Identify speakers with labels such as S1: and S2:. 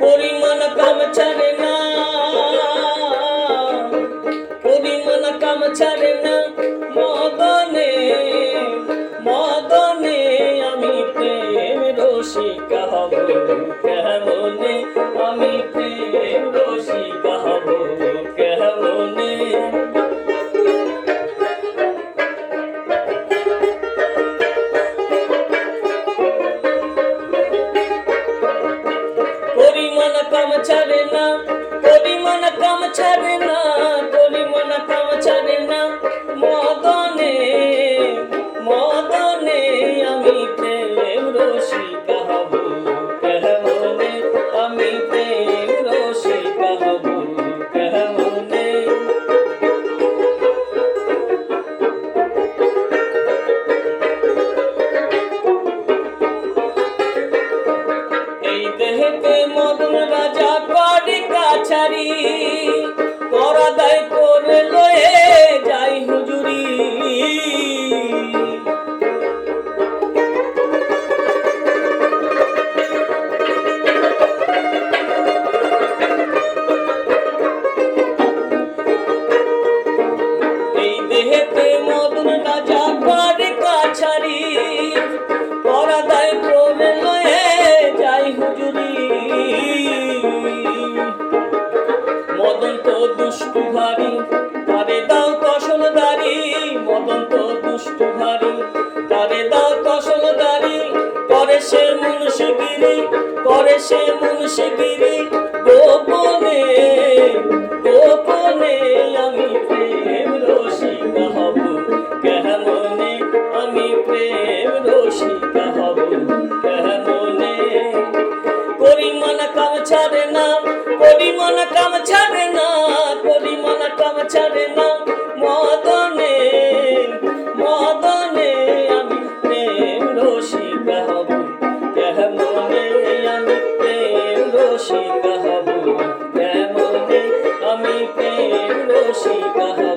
S1: পরিমাণ কাম ছাড়ে না। পরিমাণ কাম ছাড়ে না। মদনে মদনে আমি প্রেম রসিকা হব কেমনে? কাম ছাড়ে না পরিমাণ কাম ছাড়ে না পরিমাণ কাম ছাড়ে মদন রাজা করে কাছারি দুষ্টু ভারী তারে দাও কসল দারি মদন তো দুষ্টু ভারী তারে দাও কসল দারি করে সে মুন্সিগিরি করে সে মুন্সিগিরি যাবে না মদনে মদনে আমি প্রেম রসিকা হব। কেমনে আমি প্রেম রসিকা হব? কেমনে আমি প্রেম রসিকা হব?